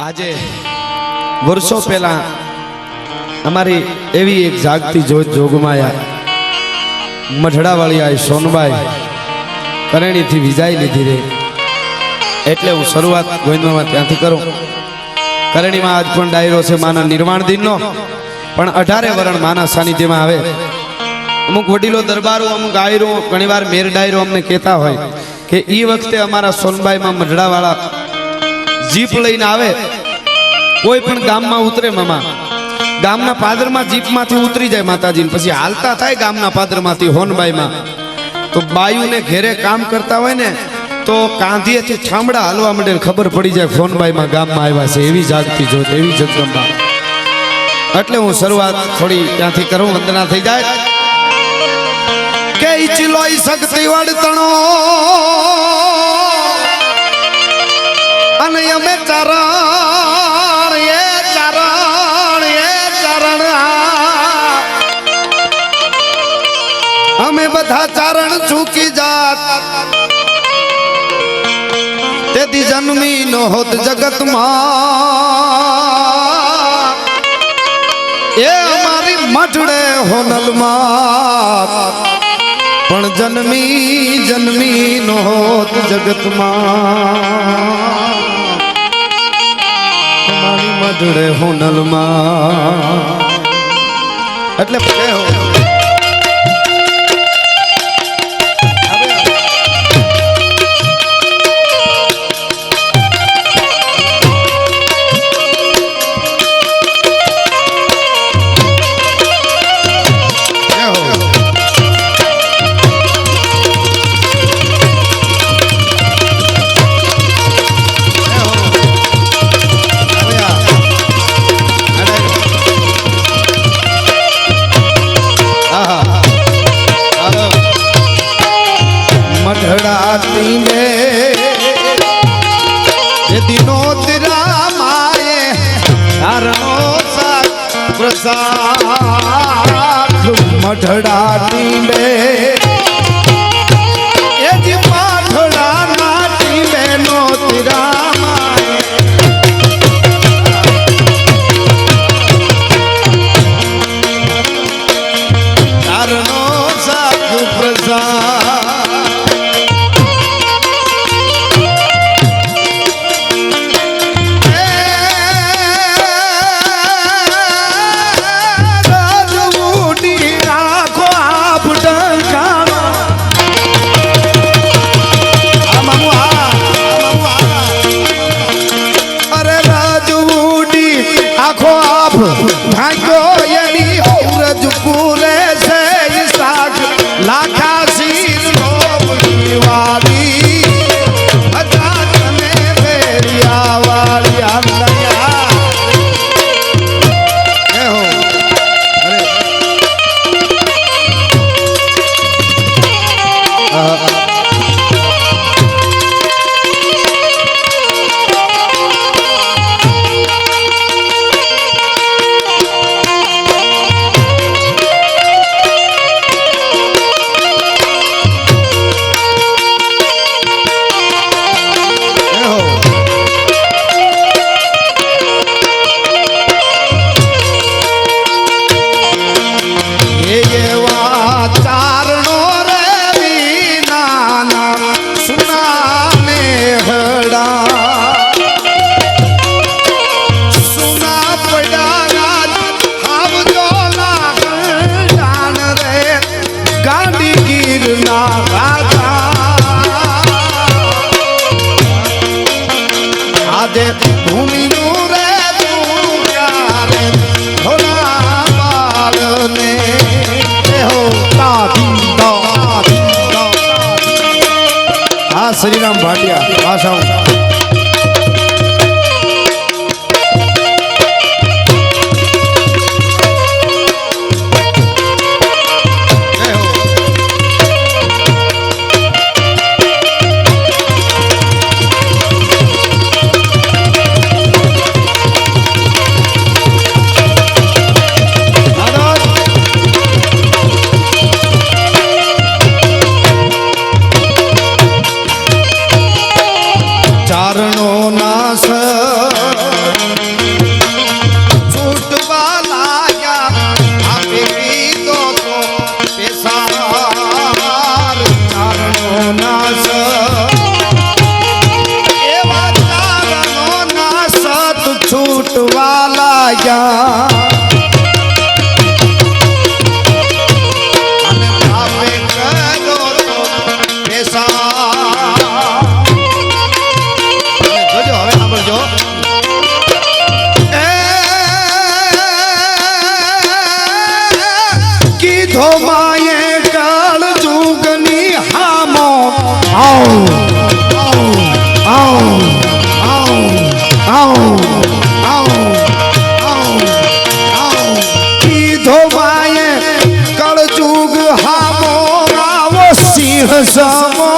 આજે વર્ષો પહેલા અમારી એવી એક જાગતી જોત જોગમાયા મઢડાવાળી આ સોનબાઈ કરેણીથી વિજાઈ લીધી રે. એટલે હું શરૂઆત ગોવિંદમાં ત્યાંથી કરું. કરણીમાં આજ પણ ડાયરો છે માના નિર્વાણ દિનનો. પણ અઢારે વરણ માના સાનિધ્યમાં આવે. અમુક વડીલો દરબારો, અમુક આયરો, ઘણીવાર મેર ડાયરો અમને કહેતા હોય કે એ વખતે અમારા સોનબાઈમાં મઢડાવાળા જીપ લઈને આવે. કોઈ પણ ગામમાં ઉતરે મામા. ગામના પાદરમાં જીપમાંથી ઉતરી જાય માતાજી પછી હાલતા થાય ગામના પાદરમાંથી હોનબાઈમાં. તો બાયુને ઘેરે કામ કરતા હોય ને, તો કાંધીએથી ઠામડા હાલવા માંડે ખબર પડી જાય ફોનબાઈમાં ગામમાં આવ્યા છે. એવી જાગતી જોત એવી જગદંબા. એટલે હું શરૂઆત થોડી ત્યાંથી કરું, વંદના થઈ જાય. કે ઈચલોઈ શક્તિ વડતણો અને અમે ચરણ, એ ચરણ એ ચરણ. અમે બધા ચારણ ચૂકી જાત. તેથી જન્મી નો હોત જગતમાં. એ અમારી મઢડે હોનલમાં પણ જન્મી જન્મી નો હોત જગતમાં. મઢડે હોનલમાં. એટલે એ દિનો તેરા માએ તારનો સાથ પ્રસાદ. મઢડા ને શ્રીરામ ભાટિયા ભાષાઓ हसामो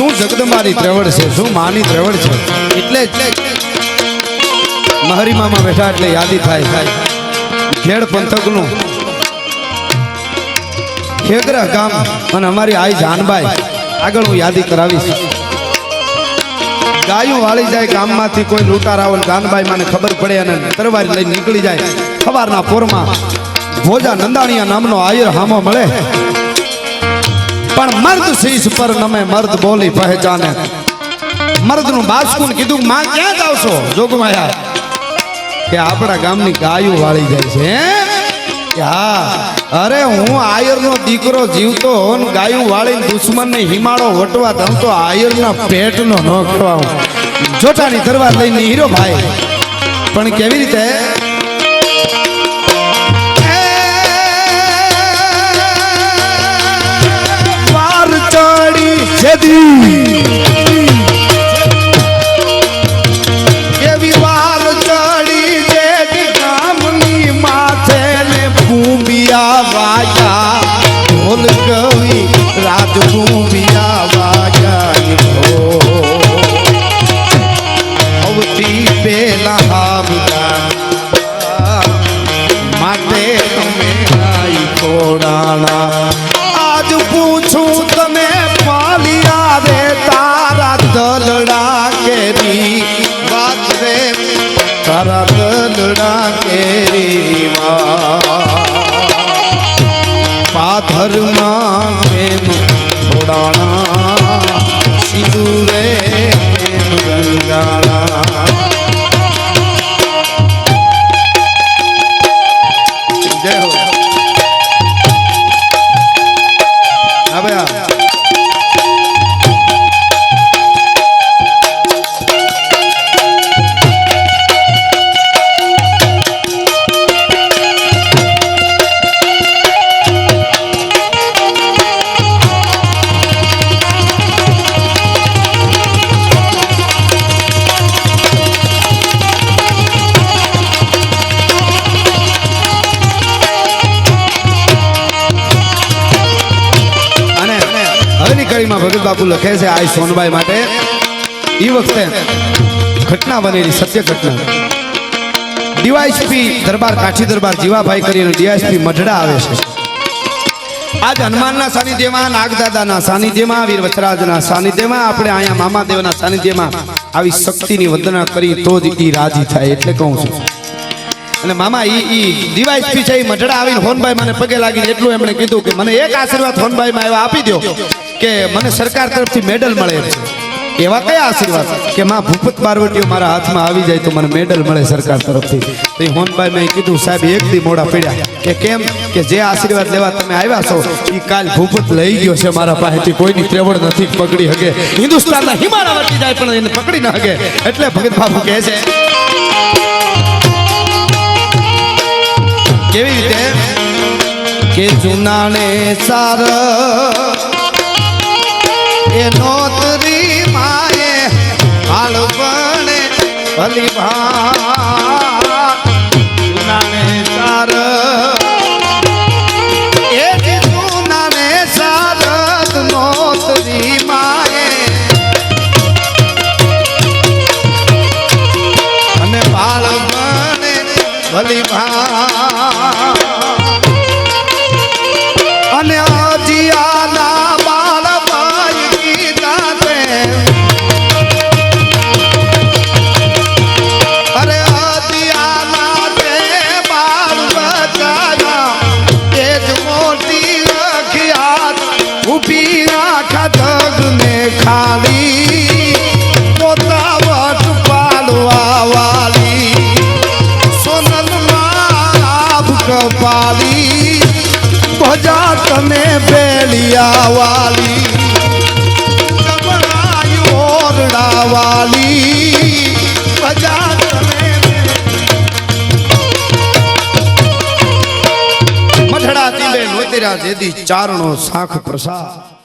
શું જગદંબાની ત્રેવડ છે? શું માની ત્રેવડ છે? એટલે મહરી મામા બેઠા એટલે યાદી થાય. ખેડ પંથકનું. ખેગરા ગામ અને અમારી આઈ જાનબાઈ. આગળ હું યાદી કરાવીશ. ગાયું વાળી જાય ગામમાંથી કોઈ લૂંટારાવલ જાનબાઈ મને ખબર પડે અને તરવારી લઈને નીકળી જાય. સવારના પોરમાં ભોજા નંદાણીયા નામનો આયર હામો મળે. પણ મર્દ શીશ પર નમે મર્દ બોલી પહેચાને મર્દનું બાસકુન કીધું, માં ક્યાં જાવ છો જોગમાયા કે આપણા ગામની ગાયું વાળી જાય છે કે હા. અરે હું આયરનો દીકરો જીવતો હોન ગાયું વાળીને દુશ્મનને હિમાળો વટવા તમ તો આયરના પેટનો ન કરવા જોટાની તરવાર લઈને હીરો ભાઈ. પણ કેવી રીતે જેદી. એવી વાર ચડી જેદી ગામની માથે ભૂમિયા વાજા ઢોલ કવિ, રાજ ભૂમિયા વાજા અવતી પેલા માટે તમે આઈ કોડાણા આજ પૂછું તને પાથરમાં પ્રેમ છોડાણા ભગત બાપુ લખે છે આ સોનબાઈ માટે. એ વખતે ઘટના બનેલી, સત્ય ઘટના. ડીવાયસપી દરબાર, કાઠી દરબાર જીવાભાઈ કરીને ડીવાયસપી મઢડા આવે છે. આજ હનુમાનના સાનિધ્યમાં, નાગદાદાના સાનિધ્યમાં, વીર વચરાજના સાનિધ્યમાં, આપણે અહીંયા મામાદેવના સાનિધ્યમાં આવી શક્તિની વંદના કરી, તો જ એ રાજી થાય, એટલે કહું છું. અને મામા, ઈ ઈ ડીવાયસપી છે એ મઢડા આવીને હોનભાઈ મને પગે લાગીને એટલું એમણે કીધું કે, મને એક આશીર્વાદ હોનભાઈમાં એવા આપી દો કે મને સરકાર તરફથી મેડલ મળે. છે. એવા કયા આશીર્વાદ. કે માં ભૂપત બારવટીઓ મારા હાથમાં આવી જાય તો મને મેડલ મળે સરકાર તરફથી. તો હોનભાઈ મેં કીધું, સાહેબ, એક દી મોડા પડ્યા. કે કેમ? કે જે આશીર્વાદ લેવા તમે આવ્યા છો એ કાલ ભૂપત લઈ ગયો છે મારા પાસેથી. કોઈની ત્રેવડ નથી, પકડી શકે હિન્દુસ્તાનના હિમાલય વટી જાય, પણ એને પકડી ન શકે એટલે ભગત બાબુ કહે છે, કેવી રીતે? કે જુનાને સાર એ નોતરી માએ હાલ પણ ભલી ભા કપાલી ભજા તમે બેલિયા વાલી ઓરડા વાલી ભજા તમે જેદી ચારણો શાખ પ્રસાદ.